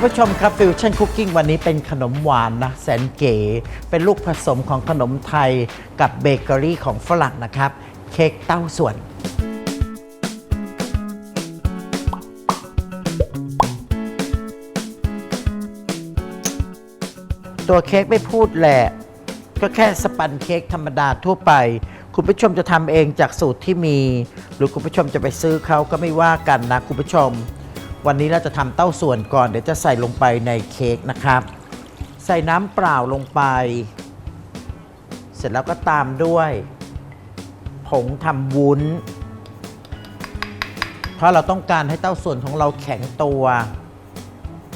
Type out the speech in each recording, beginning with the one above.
คุณผู้ชมครับฟิวชั่นคุกกิ้งวันนี้เป็นขนมหวานนะแสนเก๋ เป็นลูกผสมของขนมไทยกับเบเกอรี่ของฝรั่งนะครับ เค้กเต้าส่วน ตัวเค้กไม่พูดแหละ ก็แค่สปันเค้กธรรมดาทั่วไป คุณผู้ชมจะทำเองจากสูตรที่มี หรือคุณผู้ชมจะไปซื้อเขาก็ไม่ว่ากันนะคุณผู้ชม วันนี้เราจะทำเต้าส่วนก่อน เดี๋ยวจะใส่ลงไปในเค้กนะครับ ใส่น้ำเปล่าลงไป เสร็จแล้วก็ตามด้วย ผงทำวุ้น เพราะเราต้องการให้เต้าส่วนของเราแข็งตัว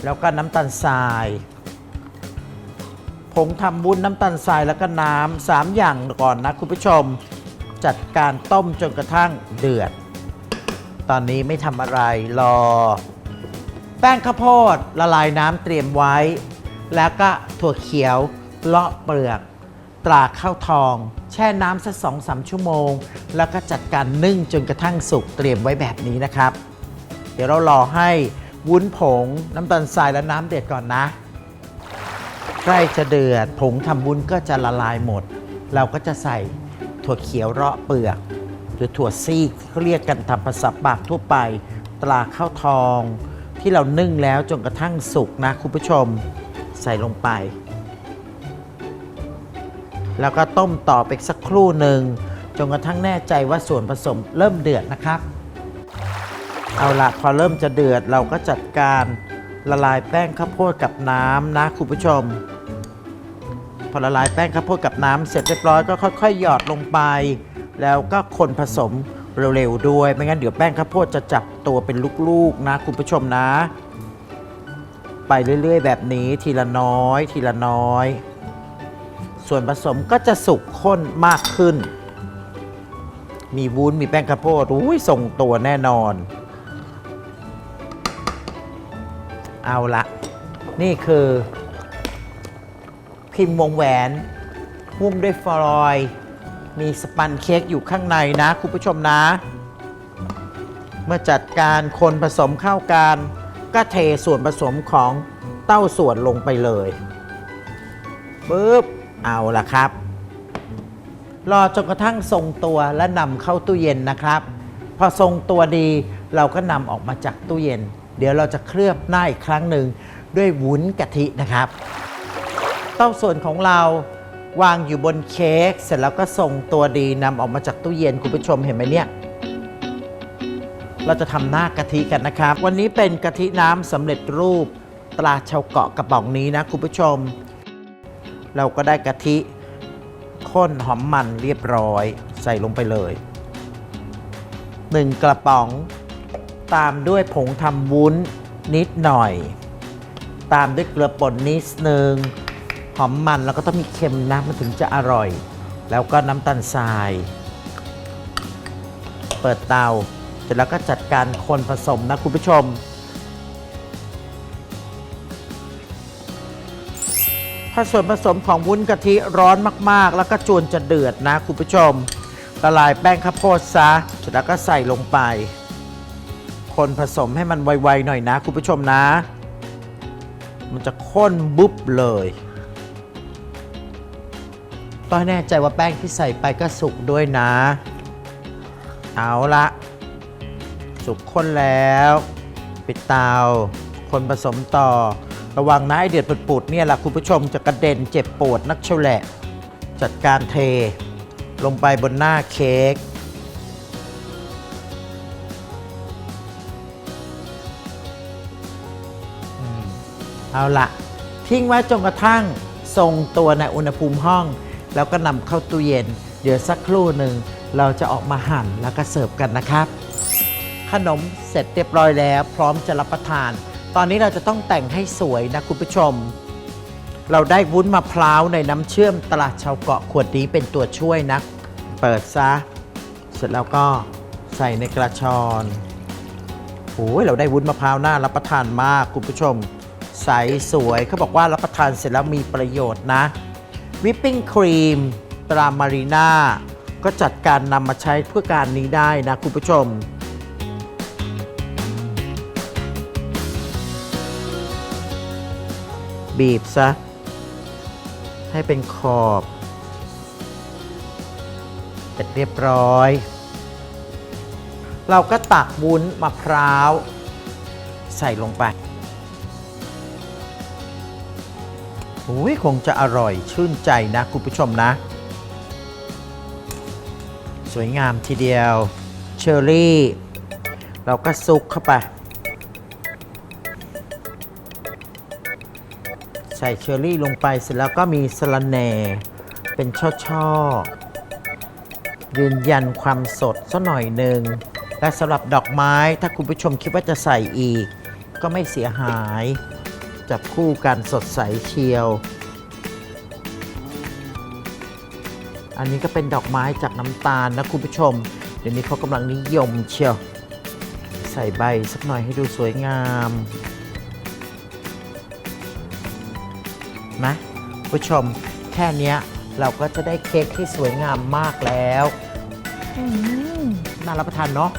แล้วก็น้ำตาลทราย ผงทำวุ้นน้ำตาลทรายแล้วก็น้ำสามอย่างก่อนนะคุณผู้ชมจัดการต้มจนกระทั่งเดือด ตอนนี้ไม่ทำอะไรรอ แป้งข้าวโพดละลายน้ำเตรียมไว้ แล้วก็ถั่วเขียวเลาะเปลือก ตราข้าวทอง แช่น้ำสักสองสามชั่วโมง แล้วก็จัดการนึ่งจนกระทั่งสุกเตรียมไว้แบบนี้นะครับ เดี๋ยวเรารอให้วุ้นผงน้ำตาลทรายและน้ำเดือดก่อนนะ ใกล้จะเดือดผงทำวุ้นก็จะละลายหมด เราก็จะใส่ถั่วเขียวเราะเปลือก หรือถั่วซีกเขาเรียกกันตามภาษาปากทั่วไป ตราข้าวทอง ที่เรานึ่งแล้วจนกระทั่งสุกนะคุณผู้ชมใส่ลงไป แล้วก็ต้มต่อไปสักครู่หนึ่งจนกระทั่งแน่ใจว่าส่วนผสมเริ่มเดือดนะครับ เอาละพอเริ่มจะเดือดเราก็จัดการละลายแป้งข้าวโพดกับน้ำนะคุณผู้ชม พอละลายแป้งข้าวโพดกับน้ำเสร็จเรียบร้อยก็ค่อยๆ หยอดลงไป แล้วก็คนผสม เร็วๆด้วย ไม่งั้นเดี๋ยวแป้งข้าวโพดจะจับตัวเป็นลูกๆนะคุณผู้ชมนะ ไปเรื่อยๆ แบบนี้ทีละน้อย ทีละน้อย ส่วนผสมก็จะสุกข้นมากขึ้น มีวุ้นมีแป้งข้าวโพดอุ้ยทรงตัวแน่นอน เอาละนี่คือพิมพ์วงแหวนหุ้มด้วยฟลอยด์ มีสปันเค้กอยู่ข้างในนะคุณผู้ชมนะ เมื่อจัดการคนผสมเข้ากันก็เทส่วนผสมของเต้าส่วนลงไปเลยปึ๊บเอาละครับ รอจนกระทั่งทรงตัวและนำเข้าตู้เย็นนะครับ พอทรงตัวดีเราก็นำออกมาจากตู้เย็น เดี๋ยวเราจะเคลือบหน้าอีกครั้งหนึ่งด้วยวุ้นกะทินะครับ เต้าส่วนของเรา วางอยู่บนเค้กเสร็จแล้วก็ทรงตัวดีนำออกมาจากตู้เย็นคุณผู้ชมเห็นไหมเนี่ย เราจะทำหน้ากะทิกันนะครับ วันนี้เป็นกะทิน้ำสำเร็จรูปตราชาวเกาะกระป๋องนี้นะคุณผู้ชม เราก็ได้กะทิข้นหอมมันเรียบร้อย ใส่ลงไปเลย1กระป๋อง ตามด้วยผงทำวุ้นนิดหน่อย ตามด้วยเกลือป่นนิดนึง อมมันแล้วก็ต้องมีเค็มนะมันถึงจะอร่อย แล้วก็น้ำตาลทราย เปิดเตาเสร็จแล้วก็จัดการคนผสมนะคุณผู้ชม ถ้าส่วนผสมของวุ้นกะทิร้อนมาก ๆ แล้วก็จวนจะเดือดนะคุณผู้ชมละลายแป้งข้าวโพดซะเสร็จแล้วก็ใส่ลงไป คนผสมให้มันไวๆหน่อยนะคุณผู้ชมนะ มันจะข้นบุ๊บเลย ต้องให้แน่ใจว่าแป้งที่ใส่ไปก็สุกด้วยนะ เอาละสุกข้นแล้ว ปิดเตา คนผสมต่อ ระวังนะไอเดือดปุดๆเนี่ยแหละคุณผู้ชมจะกระเด็นเจ็บปวดนักเชยวแหละ จัดการเท ลงไปบนหน้าเค้กเอาละทิ้งไว้จนกระทั่งทรงตัวในอุณหภูมิห้อง แล้วก็นำเข้าตู้เย็น เดี๋ยวสักครู่หนึ่งเราจะออกมาหั่นแล้วก็เสิร์ฟกันนะครับ ขนมเสร็จเรียบร้อยแล้ว พร้อมจะรับประทาน ตอนนี้เราจะต้องแต่งให้สวยนะคุณผู้ชม เราได้วุ้นมะพร้าวในน้ำเชื่อมตลาดชาวเกาะขวดนี้เป็นตัวช่วยนะ เปิดซะ เสร็จแล้วก็ใส่ในกระชอนโอ้ยเราได้วุ้นมะพร้าวน่ารับประทานมากคุณผู้ชม ใสสวยเขาบอกว่ารับประทานเสร็จแล้วมีประโยชน์นะ วิปปิ้งครีมตรามารีนาก็จัดการนำมาใช้เพื่อการนี้ได้นะคุณผู้ชม บีบซะ ให้เป็นขอบเสร็จเรียบร้อย เราก็ตักวุ้นมะพร้าว ใส่ลงไป อุ้ยคงจะอร่อยชื่นใจนะคุณผู้ชมนะ สวยงามทีเดียว เชอร์รี่ เราก็ซุกเข้าไป ใส่เชอร์รี่ลงไปเสร็จแล้วก็มีสะระแหน่เป็นช่อๆ ยืนยันความสดสัหน่อยหนึ่ง และสำหรับดอกไม้ถ้าคุณผู้ชมคิดว่าจะใส่อีก ก็ไม่เสียหาย จับคู่กันสดใสเชียว อันนี้ก็เป็นดอกไม้จากน้ำตาลนะคุณผู้ชม เดี๋ยวนี้เขากำลังนิยมเชียว ใส่ใบสักหน่อยให้ดูสวยงามนะผู้ชมแค่เนี้ยเราก็จะได้เค้กที่สวยงามมากแล้วอืมน่ารับประทานเนาะ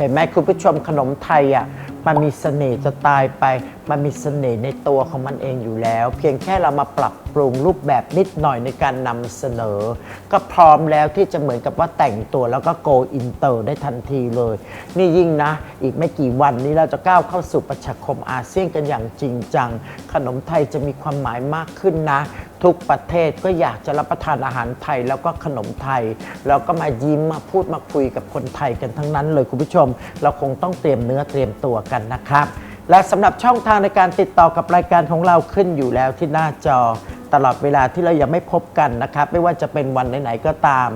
เห็นไหมคุณผู้ชมขนมไทยอะมันมีเสน่ห์จะตายไป มันมีเสน่ห์ในตัวของมันเองอยู่แล้ว เพียงแค่เรามาปรับปรุงรูปแบบนิดหน่อยในการนำเสนอ ก็พร้อมแล้วที่จะเหมือนกับว่าแต่งตัวแล้วก็โกอินเตอร์ได้ทันทีเลย นี่ยิ่งนะ อีกไม่กี่วันนี้เราจะก้าวเข้าสู่ประชาคมอาเซียนกันอย่างจริงจัง ขนมไทยจะมีความหมายมากขึ้นนะ ทุกประเทศก็อยากจะรับประทานอาหารไทยแล้วก็ขนมไทย แล้วก็มายิ้มมาพูดมาคุยกับคนไทยกันทั้งนั้นเลยคุณผู้ชม เราคงต้องเตรียมเนื้อเตรียมตัวกันนะครับ และสำหรับช่องทางในการติดต่อกับรายการของเราขึ้นอยู่แล้วที่หน้าจอ ตลอดเวลาที่เรายังไม่พบกันนะครับ ไม่ว่าจะเป็นวันไหนๆก็ตาม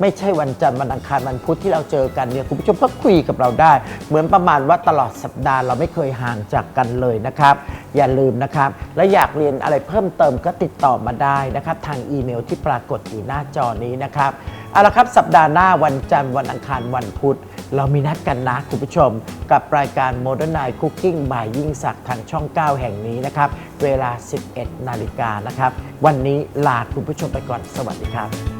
ไม่ใช่วันจันทร์วันอังคารวันพุธที่เราเจอกันเนี่ยคุณผู้ชมก็คุยกับเราได้ เหมือนประมาณว่าตลอดสัปดาห์เราไม่เคยห่างจากกันเลยนะครับ อย่าลืมนะครับ และอยากเรียนอะไรเพิ่มเติมก็ติดต่อมาได้นะครับ ทางอีเมลที่ปรากฏอยู่หน้าจอนี้นะครับเอาละครับสัปดาห์หน้าวันจันทร์วันอังคารวันพุธ เรามีนัดกันนะคุณผู้ชม กับรายการ Modern Night Cooking by ยิ่งศักดิ์ทางช่อง 9 แห่งนี้นะครับ เวลา 11 นาฬิกานะครับ วันนี้ลาคุณผู้ชมไปก่อนสวัสดีครับ